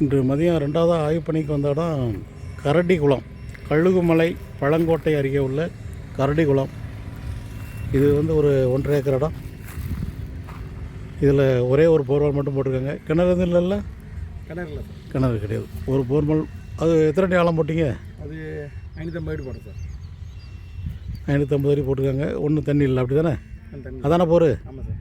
இன்று மதியம் ரெண்டாவது ஆய்வு பணிக்கு வந்த இடம் கரடி குளம் கழுகுமலை பழங்கோட்டை அருகே உள்ள கரடி குளம். இது வந்து ஒரு ஒன்றரை ஏக்கர் இடம். இதில் ஒரே ஒரு போர்வெல் மட்டும் போட்டிருக்காங்க. கிணறு எதுவும் இல்லைல்ல? கிணறுல சார். கிணறு கிடையாது. ஒரு போர்வெல். அது எத்தனை அடி ஆழம் போட்டீங்க? அது ஐநூற்றம்பது அடி போடும் சார். ஐநூற்றம்பது அடி போட்டிருக்காங்க. ஒன்றும் தண்ணி இல்லை அப்படி தானே அதானே போர்? ஆமாம் சார்.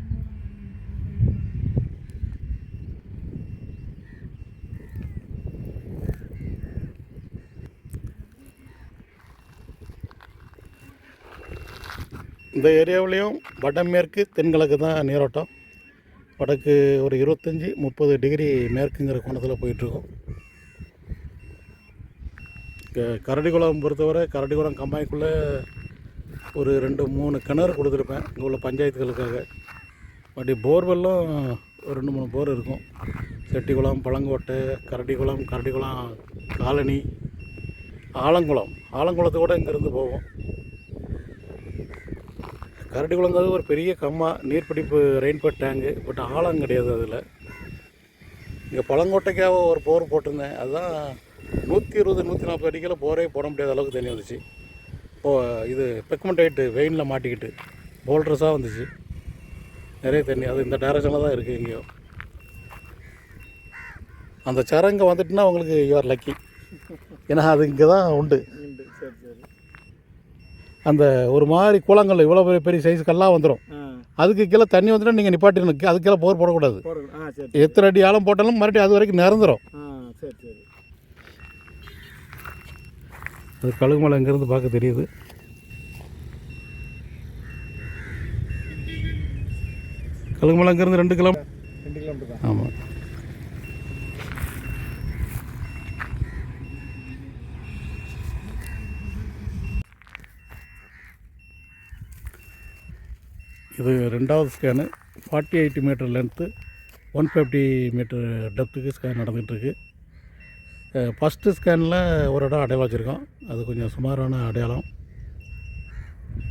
இந்த ஏரியாவிலையும் வடமேற்கு தென்கிழக்கு தான் நீரோட்டம். வடக்கு ஒரு இருபத்தஞ்சி முப்பது டிகிரி மேற்குங்கிற கோணத்தில் போயிட்டுருக்கோம். இங்கே கரடிக்குளம் பொறுத்தவரை கரடிக்குளம் கம்மாய்க்குள்ளே ஒரு ரெண்டு மூணு கிணறு கொடுத்துருப்பேன். இங்கே உள்ள பஞ்சாயத்துகளுக்காக. அப்படி போர்வெல்லும் ஒரு ரெண்டு மூணு போர் இருக்கும். செட்டிக்குளம் பழங்கோட்டை கரடிக்குளம் கரடிக்குளம் காலனி ஆலங்குளம். ஆலங்குளத்து கூட இங்கேருந்து போவோம். கரடி குளங்கிறது ஒரு பெரிய கம்மா நீர்பிடிப்பு ரெயின்பட் டேங்கு பட் ஆழம் கிடையாது அதில். இங்கே பழங்கோட்டைக்காக ஒரு போர் போட்டிருந்தேன். அதுதான் நூற்றி இருபது நூற்றி நாற்பது அடிக்கில் போரே போட முடியாத அளவுக்கு தண்ணி வந்துச்சு. இப்போது இது பெக்மெண்டைட்டு வெயினில் மாட்டிக்கிட்டு போல்ட்ரஸாக வந்துச்சு. நிறைய தண்ணி அது இந்த டேரக்ஷனில் தான் இருக்குது எங்கேயோ. அந்த சரங்க வந்துட்டுனா உங்களுக்கு யூஆர் லக்கி ஏன்னா அது இங்கே தான் உண்டு. உண்டு சரி சரி. அந்த ஒரு மாதிரி கூழங்கள் இவ்வளோ பெரிய பெரிய சைஸ் கல்லாக வந்துடும் அதுக்கு கீழே தண்ணி வந்துட்டு நீங்கள் நிப்பாட்டிடணும். அதுக்கு கீழே போர் போடக்கூடாது. எத்தனை அடி ஆழம் போட்டாலும் மறுபடியும் அது வரைக்கும் நிறந்துடும் ஆ சரி சரி. அது கழுகுமலை இங்கேருந்து பார்க்க தெரியுது. கழுகுமலை இங்கேருந்து ரெண்டு கிலோ ரெண்டு கிலோமீட்டர் ஆமாம் இது ரெண்டாவது scan forty eight metre length one fifty metre டெப்த்துக்கு scan நடந்துகிட்ருக்கு ஃபஸ்ட்டு ஸ்கேனில் ஒரு இடம் அடையாளம் வச்சுருக்கோம். அது கொஞ்சம் சுமாரான அடையாளம்.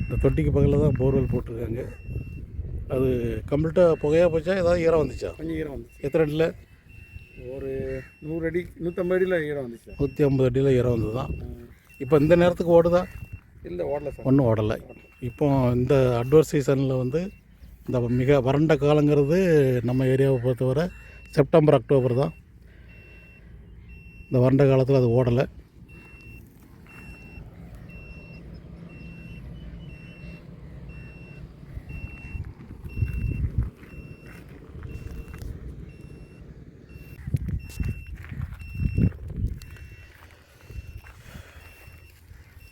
இந்த தொட்டிக்கு பக்கத்தில் தான் போர்வெல் போட்டிருக்காங்க. அது கம்ப்ளீட்டாக புகையாக போச்சா? ஏதாவது ஈரம் வந்துச்சா? கொஞ்சம் ஈரம் வந்துச்சு. எத்தனை அடியில்? ஒரு நூறு அடி நூற்றம்பது அடியில் ஈரம் வந்துச்சு. நூற்றி ஐம்பது அடியில் ஈரம் வந்தது தான் இப்போ இந்த நேரத்துக்கு ஓடுதா? இல்லை ஓடல சார் ஒன்றும் ஓடலை. இப்போ இந்த அட்வர்ஸ் சீசனில் வந்து இந்த மிக வறண்ட காலங்கிறது நம்ம ஏரியாவை பொறுத்தவரை செப்டம்பர் அக்டோபர் தான். இந்த வறண்ட காலத்தில் அது ஓடலை.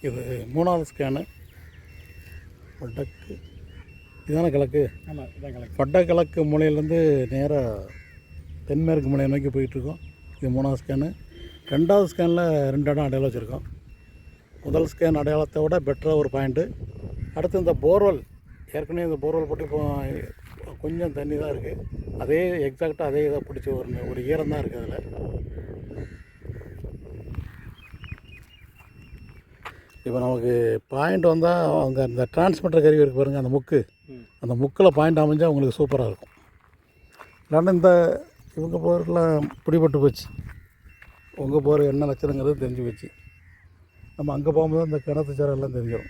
இது மூணாவது ஸ்கேனு வடக்கு. இதான கிழக்கு? ஆமாம் இதான் கலெக்ட் வடகிழக்கு மூலையிலேருந்து நேராக தென்மேற்கு மூலையை நோக்கி போயிட்டுருக்கோம். இது மூணாவது ஸ்கேனு ரெண்டாவது ஸ்கேனில் ரெண்டு இடம் அடையாளம் வச்சுருக்கோம். முதல் ஸ்கேன் அடையாளத்தை விட பெட்டராக ஒரு பாயிண்ட்டு அடுத்து இந்த போர்வெல் ஏற்கனவே இந்த போர்வெல் போட்டு இப்போ கொஞ்சம் தண்ணி தான் இருக்குது அதே எக்ஸாக்டாக அதே இதை பிடிச்ச ஒரு ஒரு ஈரம் தான் இருக்குது அதில். இப்போ நமக்கு பாயிண்ட் வந்தால் அவங்க அந்த டிரான்ஸ்மிட்டர் கருவி இருக்கு பாருங்கள் அந்த முக்கு. அந்த முக்கில் பாயிண்ட் அமைஞ்சால் உங்களுக்கு சூப்பராக இருக்கும். இல்லைன்னா இந்த இவங்க போரெலாம் பிடிபட்டு போச்சு. உங்கள் போகிற என்ன லட்சணங்கிறது தெரிஞ்சு போச்சு. நம்ம அங்கே போகும்போது அந்த கிணத்து சாரம் எல்லாம் தெரிஞ்சிடும்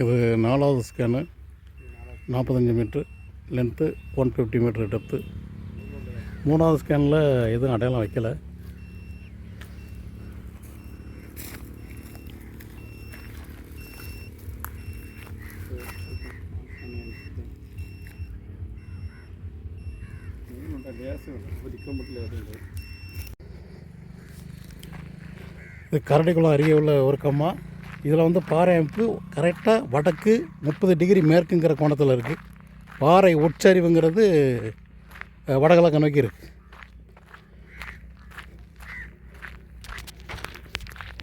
இது நாலாவது ஸ்கேனு நாற்பத்தஞ்சு metre length one fifty metre depth மூணாவது ஸ்கேனில் எதுவும் அடையாளம் வைக்கலை. இது கரடிக்குளம் அருகே உள்ள ஒரு கம்மா. இதில் வந்து பாறை அமைப்பு கரெக்டாக வடக்கு முப்பது டிகிரி மேற்குங்கிற கோணத்தில் இருக்குது பாறை உட்சரிவுங்கிறது வடகிழக்கு நோக்கி இருக்குது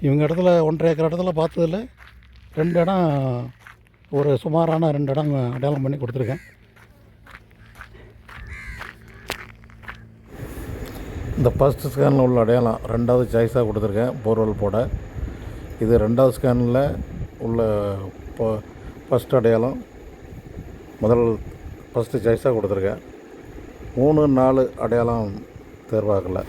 இவங்க இடத்துல ஒன்றரை ஏக்கர் இடத்துல பார்த்ததில் ரெண்டு இடம் ஒரு சுமாரான ரெண்டு இடம் அடையாளம் பண்ணி கொடுத்துருக்கேன். இந்த ஃபஸ்ட் ஸ்கேனில் உள்ள அடையாளம் ரெண்டாவது சாய்ஸாக கொடுத்துருக்கேன் போர்வெல் போட. இது ரெண்டாவது ஸ்கேனில் உள்ள ஃபஸ்ட் அடையாளம் முதல் ஃபஸ்ட்டு சாய்ஸாக கொடுத்துருக்கேன். மூணு நாலு அடையாளம் தேர்வாகலை.